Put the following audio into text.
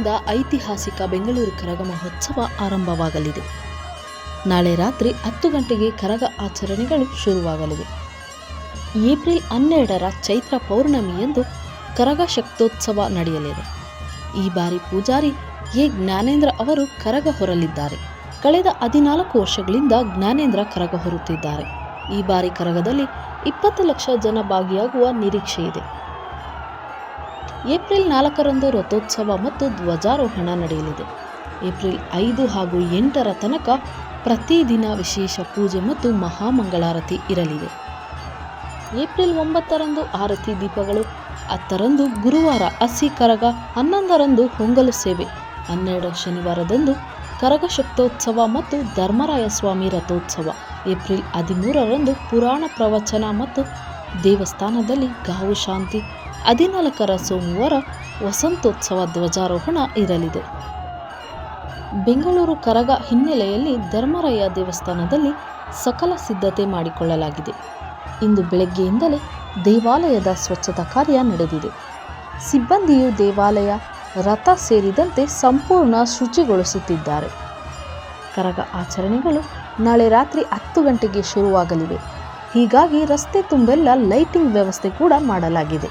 ನಾಳೆಯಿಂದ ಐತಿಹಾಸಿಕ ಬೆಂಗಳೂರು ಕರಗ ಮಹೋತ್ಸವ ಆರಂಭವಾಗಲಿದೆ. ನಾಳೆ ರಾತ್ರಿ ಹತ್ತು ಗಂಟೆಗೆ ಕರಗ ಆಚರಣೆಗಳು ಶುರುವಾಗಲಿವೆ. ಏಪ್ರಿಲ್ ಹನ್ನೆರಡರ ಚೈತ್ರ ಪೌರ್ಣಮಿಯಂದು ಕರಗ ಶಕ್ತೋತ್ಸವ ನಡೆಯಲಿದೆ. ಈ ಬಾರಿ ಪೂಜಾರಿ ಎ ಜ್ಞಾನೇಂದ್ರ ಅವರು ಕರಗ ಹೊರಲಿದ್ದಾರೆ. ಕಳೆದ ಹದಿನಾಲ್ಕು ವರ್ಷಗಳಿಂದ ಜ್ಞಾನೇಂದ್ರ ಕರಗ ಹೊರುತ್ತಿದ್ದಾರೆ. ಈ ಬಾರಿ ಕರಗದಲ್ಲಿ ಇಪ್ಪತ್ತು ಲಕ್ಷ ಜನ ಭಾಗಿಯಾಗುವ ನಿರೀಕ್ಷೆ ಇದೆ ಏಪ್ರಿಲ್ ನಾಲ್ಕರಂದು ರಥೋತ್ಸವ ಮತ್ತು ಧ್ವಜಾರೋಹಣ ನಡೆಯಲಿದೆ. ಏಪ್ರಿಲ್ ಐದು ಹಾಗೂ ಎಂಟರ ತನಕ ಪ್ರತಿದಿನ ವಿಶೇಷ ಪೂಜೆ ಮತ್ತು ಮಹಾಮಂಗಳಾರತಿ ಇರಲಿದೆ. ಏಪ್ರಿಲ್ ಒಂಬತ್ತರಂದು ಆರತಿ ದೀಪಗಳು, ಹತ್ತರಂದು ಗುರುವಾರ ಹಸಿ ಕರಗ, ಹನ್ನೊಂದರಂದು ಹೊಂಗಲು ಸೇವೆ, ಹನ್ನೆರಡು ಶನಿವಾರದಂದು ಕರಗ ಶಕ್ತೋತ್ಸವ ಮತ್ತು ಧರ್ಮರಾಯ ಸ್ವಾಮಿ ರಥೋತ್ಸವ, ಏಪ್ರಿಲ್ ಹದಿಮೂರರಂದು ಪುರಾಣ ಪ್ರವಚನ ಮತ್ತು ದೇವಸ್ಥಾನದಲ್ಲಿ ಗಾವು ಶಾಂತಿ ಹದಿನಾಲ್ಕರ ಸೋಮವಾರ ವಸಂತೋತ್ಸವ ಧ್ವಜಾರೋಹಣ ಇರಲಿದೆ. ಬೆಂಗಳೂರು ಕರಗ ಹಿನ್ನೆಲೆಯಲ್ಲಿ ಧರ್ಮರಾಯ ದೇವಸ್ಥಾನದಲ್ಲಿ ಸಕಲ ಸಿದ್ಧತೆ ಮಾಡಿಕೊಳ್ಳಲಾಗಿದೆ. ಇಂದು ಬೆಳಗ್ಗೆಯಿಂದಲೇ ದೇವಾಲಯದ ಸ್ವಚ್ಛತಾ ಕಾರ್ಯ ನಡೆದಿದೆ. ಸಿಬ್ಬಂದಿಯು ದೇವಾಲಯ ರಥ ಸೇರಿದಂತೆ ಸಂಪೂರ್ಣ ಶುಚಿಗೊಳಿಸುತ್ತಿದ್ದಾರೆ. ಕರಗ ಆಚರಣೆಗಳು ನಾಳೆ ರಾತ್ರಿ ಹತ್ತು ಗಂಟೆಗೆ ಶುರುವಾಗಲಿವೆ. ಹೀಗಾಗಿ ರಸ್ತೆ ತುಂಬೆಲ್ಲ ಲೈಟಿಂಗ್ ವ್ಯವಸ್ಥೆ ಕೂಡ ಮಾಡಲಾಗಿದೆ.